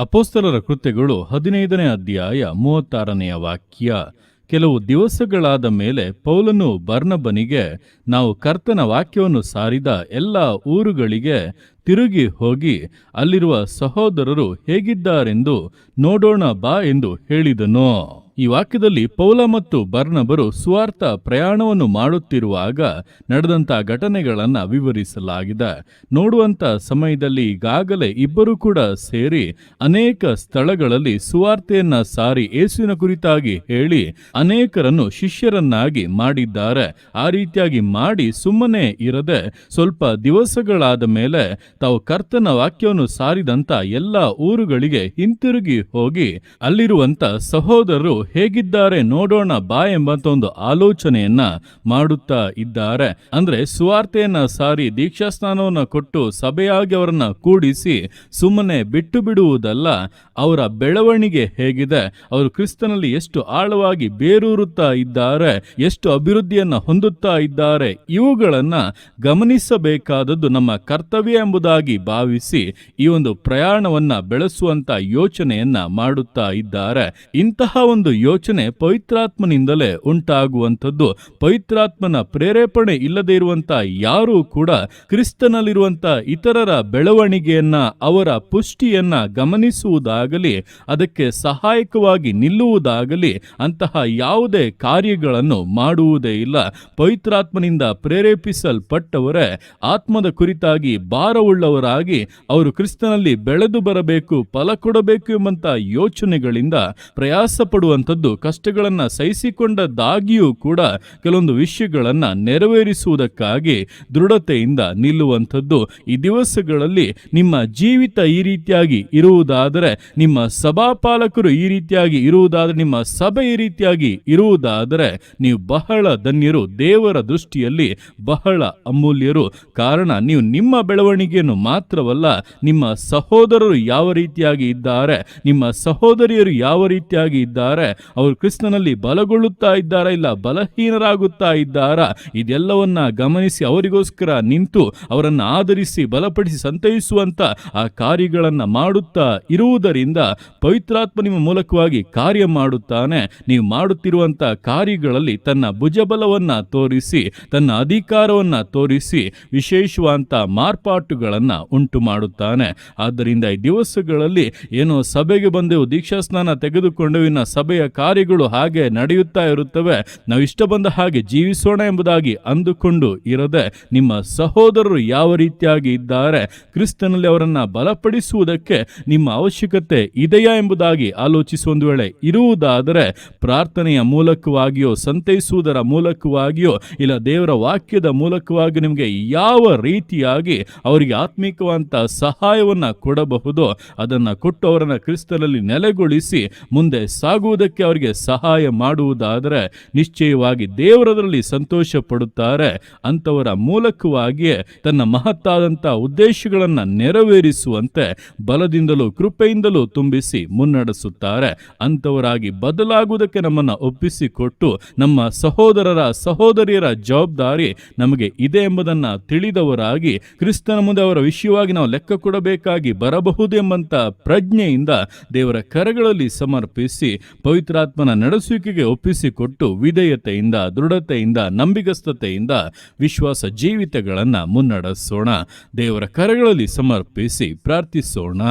ಅಪೋಸ್ತಲರ ಕೃತ್ಯಗಳು ಹದಿನೈದನೇ ಅಧ್ಯಾಯ ಮೂವತ್ತಾರನೆಯ ವಾಕ್ಯ. ಕೆಲವು ದಿವಸಗಳಾದ ಮೇಲೆ ಪೌಲನು ಬರ್ನಬನಿಗೆ, ನಾವು ಕರ್ತನ ವಾಕ್ಯವನ್ನು ಸಾರಿದ ಎಲ್ಲ ಊರುಗಳಿಗೆ ತಿರುಗಿ ಹೋಗಿ, ಅಲ್ಲಿರುವ ಸಹೋದರರು ಹೇಗಿದ್ದಾರೆಂದು ನೋಡೋಣ ಬಾ ಎಂದು ಹೇಳಿದನು. ಈ ವಾಕ್ಯದಲ್ಲಿ ಪೌಲ ಮತ್ತು ಬರ್ನಬರು ಸ್ವಾರ್ಥ ಪ್ರಯಾಣವನ್ನು ಮಾಡುತ್ತಿರುವಾಗ ನಡೆದಂಥ ಘಟನೆಗಳನ್ನು ವಿವರಿಸಲಾಗಿದೆ. ನೋಡುವಂತ ಸಮಯದಲ್ಲಿ ಈಗಾಗಲೇ ಇಬ್ಬರು ಕೂಡ ಸೇರಿ ಅನೇಕ ಸ್ಥಳಗಳಲ್ಲಿ ಸುವಾರ್ತೆಯನ್ನ ಸಾರಿ ಏಸುವಿನ ಕುರಿತಾಗಿ ಹೇಳಿ ಅನೇಕರನ್ನು ಶಿಷ್ಯರನ್ನಾಗಿ ಮಾಡಿದ್ದಾರೆ. ಆ ರೀತಿಯಾಗಿ ಮಾಡಿ ಸುಮ್ಮನೆ ಇರದೆ ಸ್ವಲ್ಪ ದಿವಸಗಳಾದ ಮೇಲೆ ತಾವು ಕರ್ತನ ವಾಕ್ಯವನ್ನು ಸಾರಿದಂತ ಎಲ್ಲ ಊರುಗಳಿಗೆ ಹಿಂತಿರುಗಿ ಹೋಗಿ ಅಲ್ಲಿರುವಂತ ಸಹೋದರರು ಹೇಗಿದ್ದಾರೆ ನೋಡೋಣ ಬಾ ಎಂಬಂತ ಒಂದು ಆಲೋಚನೆಯನ್ನ ಮಾಡುತ್ತಾ ಇದ್ದಾರೆ. ಅಂದ್ರೆ ಸುವಾರ್ತೆಯನ್ನ ಸಾರಿ ದೀಕ್ಷಾಸ್ನಾನವನ್ನ ಕೊಟ್ಟು ಸಭೆಯಾಗಿ ಅವರನ್ನ ಕೂಡಿಸಿ ಸುಮ್ಮನೆ ಬಿಟ್ಟು ಬಿಡುವುದಲ್ಲ ಅವರ ಬೆಳವಣಿಗೆ ಹೇಗಿದೆ, ಅವರು ಕ್ರಿಸ್ತನಲ್ಲಿ ಎಷ್ಟು ಆಳವಾಗಿ ಬೇರೂರುತ್ತಾ ಇದ್ದಾರೆ, ಎಷ್ಟು ಅಭಿವೃದ್ಧಿಯನ್ನ ಹೊಂದುತ್ತಾ ಇದ್ದಾರೆ, ಇವುಗಳನ್ನ ಗಮನಿಸಬೇಕಾದದ್ದು ನಮ್ಮ ಕರ್ತವ್ಯ ಎಂಬುದಾಗಿ ಭಾವಿಸಿ ಈ ಒಂದು ಪ್ರಯಾಣವನ್ನ ಬೆಳೆಸುವಂತ ಯೋಚನೆಯನ್ನ ಮಾಡುತ್ತಾ ಇದ್ದಾರೆ. ಇಂತಹ ಒಂದು ಯೋಚನೆ ಪವಿತ್ರಾತ್ಮನಿಂದಲೇ ಉಂಟಾಗುವಂಥದ್ದು. ಪವಿತ್ರಾತ್ಮನ ಪ್ರೇರೇಪಣೆ ಇಲ್ಲದೆ ಇರುವಂತ ಯಾರೂ ಕೂಡ ಕ್ರಿಸ್ತನಲ್ಲಿರುವಂತ ಇತರರ ಬೆಳವಣಿಗೆಯನ್ನ, ಅವರ ಪುಷ್ಟಿಯನ್ನ ಗಮನಿಸುವುದಾಗಲಿ, ಅದಕ್ಕೆ ಸಹಾಯಕವಾಗಿ ನಿಲ್ಲುವುದಾಗಲಿ ಅಂತಹ ಯಾವುದೇ ಕಾರ್ಯಗಳನ್ನು ಮಾಡುವುದೇ ಇಲ್ಲ. ಪವಿತ್ರಾತ್ಮನಿಂದ ಪ್ರೇರೇಪಿಸಲ್ಪಟ್ಟವರೇ ಆತ್ಮದ ಕುರಿತಾಗಿ ಭಾರವುಳ್ಳವರಾಗಿ ಅವರು ಕ್ರಿಸ್ತನಲ್ಲಿ ಬೆಳೆದು ಬರಬೇಕು, ಫಲ ಕೊಡಬೇಕು ಎಂಬಂತ ಯೋಚನೆಗಳಿಂದ ಪ್ರಯಾಸ ಪಡುವಂಥದ್ದು ಕಷ್ಟಗಳನ್ನು ಸಹಿಸಿಕೊಂಡದಾಗಿಯೂ ಕೂಡ ಕೆಲವೊಂದು ವಿಷಯಗಳನ್ನು ನೆರವೇರಿಸುವುದಕ್ಕಾಗಿ ದೃಢತೆಯಿಂದ ನಿಲ್ಲುವಂಥದ್ದು. ಈ ದಿವಸಗಳಲ್ಲಿ ನಿಮ್ಮ ಜೀವಿತ ಈ ರೀತಿಯಾಗಿ ಇರುವುದಾದರೆ, ನಿಮ್ಮ ಸಭಾಪಾಲಕರು ಈ ರೀತಿಯಾಗಿ ಇರುವುದಾದರೆ, ನಿಮ್ಮ ಸಭೆ ಈ ರೀತಿಯಾಗಿ ಇರುವುದಾದರೆ, ನೀವು ಬಹಳ ಧನ್ಯರು. ದೇವರ ದೃಷ್ಟಿಯಲ್ಲಿ ಬಹಳ ಅಮೂಲ್ಯರು. ಕಾರಣ, ನೀವು ನಿಮ್ಮ ಬೆಳವಣಿಗೆಯನ್ನು ಮಾತ್ರವಲ್ಲ, ನಿಮ್ಮ ಸಹೋದರರು ಯಾವ ರೀತಿಯಾಗಿ ಇದ್ದಾರೆ, ನಿಮ್ಮ ಸಹೋದರಿಯರು ಯಾವ ರೀತಿಯಾಗಿ ಇದ್ದಾರೆ ಅವರು ಕ್ರಿಸ್ತನಲ್ಲಿ ಬಲಗೊಳ್ಳುತ್ತಾ ಇದ್ದಾರಾ ಇಲ್ಲ ಬಲಹೀನರಾಗುತ್ತಾ ಇದ್ದಾರಾ? ಇದೆಲ್ಲವನ್ನ ಗಮನಿಸಿ ಅವರಿಗೋಸ್ಕರ ನಿಂತು ಅವರನ್ನು ಆಧರಿಸಿ, ಬಲಪಡಿಸಿ ಸಂತೈಸುವಂತ ಆ ಕಾರ್ಯಗಳನ್ನು ಮಾಡುತ್ತಾ ಇರುವುದರಿಂದ ಪವಿತ್ರಾತ್ಮ ನಿಮ್ಮ ಮೂಲಕವಾಗಿ ಕಾರ್ಯ ಮಾಡುತ್ತಾನೆ. ನೀವು ಮಾಡುತ್ತಿರುವಂತ ಕಾರ್ಯಗಳಲ್ಲಿ ತನ್ನ ಭುಜಬಲವನ್ನ ತೋರಿಸಿ, ತನ್ನ ಅಧಿಕಾರವನ್ನ ತೋರಿಸಿ ವಿಶೇಷವಂತ ಮಾರ್ಪಾಟುಗಳನ್ನ ಉಂಟು ಮಾಡುತ್ತಾನೆ ಆದ್ದರಿಂದ ಈ ದಿವಸಗಳಲ್ಲಿ ಏನೋ ಸಭೆಗೆ ಬಂದೆವು, ದೀಕ್ಷಾಸ್ನಾನ ತೆಗೆದುಕೊಂಡೆವು, ಇನ್ನ ಕಾರ್ಯಗಳು ಹಾಗೆ ನಡೆಯುತ್ತಾ ಇರುತ್ತವೆ. ನಾವು ಇಷ್ಟ ಬಂದ ಹಾಗೆ ಜೀವಿಸೋಣ ಎಂಬುದಾಗಿ ಅಂದುಕೊಂಡು ಇರದೆ ನಿಮ್ಮ ಸಹೋದರರು ಯಾವ ರೀತಿಯಾಗಿ ಇದ್ದಾರೆ, ಕ್ರಿಸ್ತನಲ್ಲಿ ಅವರನ್ನ ಬಲಪಡಿಸುವುದಕ್ಕೆ ನಿಮ್ಮ ಅವಶ್ಯಕತೆ ಇದೆಯಾ ಎಂಬುದಾಗಿ ಆಲೋಚಿಸುವ ಒಂದು ವೇಳೆ ಇರುವುದಾದರೆ ಪ್ರಾರ್ಥನೆಯ ಮೂಲಕವಾಗಿಯೋ, ಸಂತೈಸುವುದರ ಮೂಲಕವಾಗಿಯೋ, ಇಲ್ಲ ದೇವರ ವಾಕ್ಯದ ಮೂಲಕವಾಗಿ ನಿಮಗೆ ಯಾವ ರೀತಿಯಾಗಿ ಅವರಿಗೆ ಆತ್ಮಿಕವಂತ ಸಹಾಯವನ್ನ ಕೊಡಬಹುದೋ, ಅದನ್ನ ಕೊಟ್ಟು ಅವರನ್ನ ಕ್ರಿಸ್ತನಲ್ಲಿ ನೆಲೆಗೊಳಿಸಿ ಮುಂದೆ ಸಾಗುವುದಕ್ಕೆ ಅವರಿಗೆ ಸಹಾಯ ಮಾಡುವುದಾದರೆ ನಿಶ್ಚಯವಾಗಿ ದೇವರದರಲ್ಲಿ ಸಂತೋಷ ಪಡುತ್ತಾರೆ ಅಂತವರ ಮೂಲಕವಾಗಿಯೇ ತನ್ನ ಮಹತ್ತಾದಂಥ ಉದ್ದೇಶಗಳನ್ನು ನೆರವೇರಿಸುವಂತೆ ಬಲದಿಂದಲೂ ಕೃಪೆಯಿಂದಲೂ ತುಂಬಿಸಿ ಮುನ್ನಡೆಸುತ್ತಾರೆ. ಅಂಥವರಾಗಿ ಬದಲಾಗುವುದಕ್ಕೆ ನಮ್ಮನ್ನು ಒಪ್ಪಿಸಿಕೊಟ್ಟು ನಮ್ಮ ಸಹೋದರರ ಸಹೋದರಿಯರ ಜವಾಬ್ದಾರಿ ನಮಗೆ ಇದೆ ಎಂಬುದನ್ನ ತಿಳಿದವರಾಗಿ ಕ್ರಿಸ್ತನ ಮುಂದೆ ಅವರ ವಿಷಯವಾಗಿ ನಾವು ಲೆಕ್ಕ ಕೊಡಬೇಕಾಗಿ ಬರಬಹುದು ಎಂಬಂತ ಪ್ರಜ್ಞೆಯಿಂದ ದೇವರ ಕರಗಳಲ್ಲಿ ಸಮರ್ಪಿಸಿ ಪವಿತ್ರಾತ್ಮನ ನಡೆಸುವಿಕೆಗೆ ಒಪ್ಪಿಸಿಕೊಟ್ಟು ವಿಧೇಯತೆಯಿಂದ ದೃಢತೆಯಿಂದ ನಂಬಿಗಸ್ತತೆಯಿಂದ ವಿಶ್ವಾಸ ಜೀವಿತಗಳನ್ನು ಮುನ್ನಡೆಸೋಣ. ದೇವರ ಕರಗಳಲ್ಲಿ ಸಮರ್ಪಿಸಿ ಪ್ರಾರ್ಥಿಸೋಣ.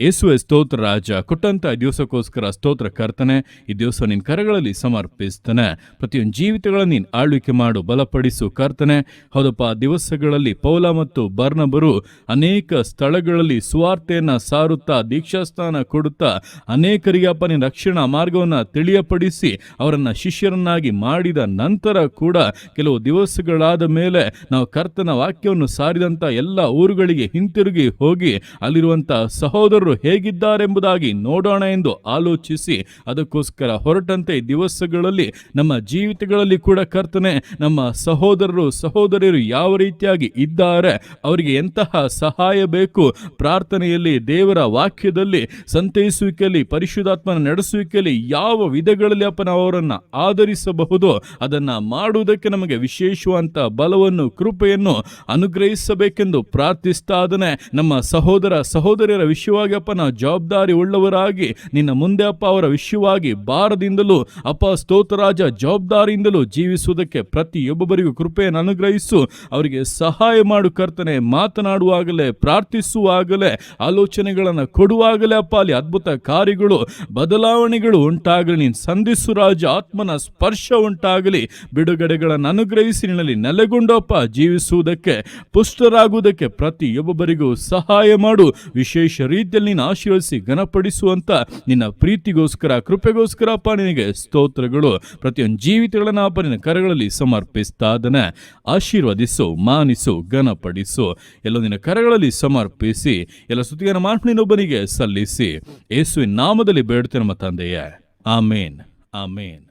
ಯೇಸುವೆ ಸ್ತೋತ್ರ ರಾಜ, ಕೊಟ್ಟಂತ ಈ ದಿವಸಕ್ಕೋಸ್ಕರ ಸ್ತೋತ್ರ ಕರ್ತನೆ, ಈ ದಿವಸ ನಿನ್ನ ಕರಗಳಲ್ಲಿ ಸಮರ್ಪಿಸ್ತಾನೆ. ಪ್ರತಿಯೊಂದು ಜೀವಿತಗಳನ್ನು ನೀನು ಆಳ್ವಿಕೆ ಮಾಡು, ಬಲಪಡಿಸು ಕರ್ತನೆ. ಹೌದಪ್ಪ ದಿವಸಗಳಲ್ಲಿ ಪೌಲ ಮತ್ತು ಬರ್ನಬರು ಅನೇಕ ಸ್ಥಳಗಳಲ್ಲಿ ಸುವಾರ್ತೆಯನ್ನ ಸಾರುತ್ತಾ ದೀಕ್ಷಾಸ್ಥಾನ ಕೊಡುತ್ತಾ, ಅನೇಕರಿಗೆ ಅಪ್ಪ ನಿನ್ನ ರಕ್ಷಣಾ ಮಾರ್ಗವನ್ನು ತಿಳಿಯಪಡಿಸಿ, ಅವರನ್ನ ಶಿಷ್ಯರನ್ನಾಗಿ ಮಾಡಿದ ನಂತರ ಕೂಡ ಕೆಲವು ದಿವಸಗಳಾದ ಮೇಲೆ ನಾವು ಕರ್ತನ ವಾಕ್ಯವನ್ನು ಸಾರಿದಂತ ಎಲ್ಲ ಊರುಗಳಿಗೆ ಹಿಂತಿರುಗಿ ಹೋಗಿ ಅಲ್ಲಿರುವಂಥ ಸಹೋದರರು ಹೇಗಿದ್ದಾರೆಂಬುದಾಗಿ ನೋಡೋಣ ಎಂದು ಆಲೋಚಿಸಿ, ಅದಕ್ಕೋಸ್ಕರ ಹೊರಟಂತೆ ದಿವಸಗಳಲ್ಲಿ ನಮ್ಮ ಜೀವಿತಗಳಲ್ಲಿ ಕೂಡ ಕರ್ತನೆ, ನಮ್ಮ ಸಹೋದರರು, ಸಹೋದರಿಯರು ಯಾವ ರೀತಿಯಾಗಿ ಇದ್ದಾರೆ, ಅವರಿಗೆ ಎಂತಹ ಸಹಾಯ ಬೇಕು, ಪ್ರಾರ್ಥನೆಯಲ್ಲಿ, ದೇವರ ವಾಕ್ಯದಲ್ಲಿ, ಸಂತೈಸುವಿಕೆಯಲ್ಲಿ, ಪರಿಶುದ್ಧಾತ್ಮನ ನಡೆಸುವಿಕೆಯಲ್ಲಿ ಯಾವ ವಿಧಗಳಲ್ಲಿ ಅಪ್ಪ ನಾವು ಅವರನ್ನು ಆಧರಿಸಬಹುದು, ಅದನ್ನ ಮಾಡುವುದಕ್ಕೆ ನಮಗೆ ವಿಶೇಷವಂತ ಬಲವನ್ನು, ಕೃಪೆಯನ್ನು ಅನುಗ್ರಹಿಸಬೇಕೆಂದು ಪ್ರಾರ್ಥಿಸ್ತಾ ಅದನ್ನೇ ನಮ್ಮ ಸಹೋದರ, ಸಹೋದರಿಯರ ವಿಷಯವಾಗಿ ಅಪ್ಪ ನಾವು ಜವಾಬ್ದಾರಿ ಉಳ್ಳವರಾಗಿ, ನಿನ್ನ ಮುಂದೆ ಅಪ್ಪ ಅವರ ವಿಷಯವಾಗಿ ಭಾರದಿಂದಲೂ, ಅಪ್ಪ ಸ್ತೋತ್ರರಾಜ ಜವಾಬ್ದಾರಿಯಿಂದಲೂ ಜೀವಿಸುವುದಕ್ಕೆ ಪ್ರತಿಯೊಬ್ಬರಿಗೂ ಕೃಪೆಯನ್ನು ಅನುಗ್ರಹಿಸು. ಅವರಿಗೆ ಸಹಾಯ ಮಾಡು ಕರ್ತನೆ, ಮಾತನಾಡುವಾಗಲೇ, ಪ್ರಾರ್ಥಿಸುವಾಗಲೇ, ಆಲೋಚನೆಗಳನ್ನು ಕೊಡುವಾಗಲೇ ಅಪ್ಪ, ಅಲ್ಲಿ ಅದ್ಭುತ ಕಾರ್ಯಗಳು, ಬದಲಾವಣೆಗಳು ಉಂಟಾಗಲಿ. ನೀನು ಸಂಧಿಸು ರಾಜ, ಆತ್ಮನ ಸ್ಪರ್ಶ ಉಂಟಾಗಲಿ. ಬಿಡುಗಡೆಗಳನ್ನು ಅನುಗ್ರಹಿಸಿ, ನಿನ್ನಲ್ಲಿ ನೆಲೆಗೊಂಡಪ್ಪ ಜೀವಿಸುವುದಕ್ಕೆ, ಪುಷ್ಟರಾಗುವುದಕ್ಕೆ ಪ್ರತಿಯೊಬ್ಬರಿಗೂ ಸಹಾಯ ಮಾಡು. ವಿಶೇಷ ರೀತಿಯಲ್ಲಿ ನೀನು ಆಶೀರ್ವದಿಸಿ ಘನಪಡಿಸುವಂತ ನಿನ್ನ ಪ್ರೀತಿಗೋಸ್ಕರ, ಕೃಪೆಗೋಸ್ಕರ ಅಪ್ಪ ನಿನಗೆ ಸ್ತೋತ್ರಗಳು. ಪ್ರತಿಯೊಂದು ಜೀವಿತಗಳನ್ನು ಅಪ್ಪ ನಿನ್ನ ಕರಗಳಲ್ಲಿ ಸಮರ್ಪಿಸ್ತಾದನೆ. ಆಶೀರ್ವದಿಸು, ಮಾನಿಸು, ಘನಪಡಿಸು. ಎಲ್ಲ ನಿನ್ನ ಕರಗಳಲ್ಲಿ ಸಮರ್ಪಿಸಿ, ಎಲ್ಲ ಸುತ್ತಿಗೆನ ಮಾರ್ಪಣಿನೊಬ್ಬನಿಗೆ ಸಲ್ಲಿಸಿ. ಯೇಸುವಿನ ನಾಮದಲ್ಲಿ ಬೇಡ್ತೇನೆ ನಮ್ಮ ತಂದೆಯೇ. ಆಮೇನ್. ಆಮೇನ್.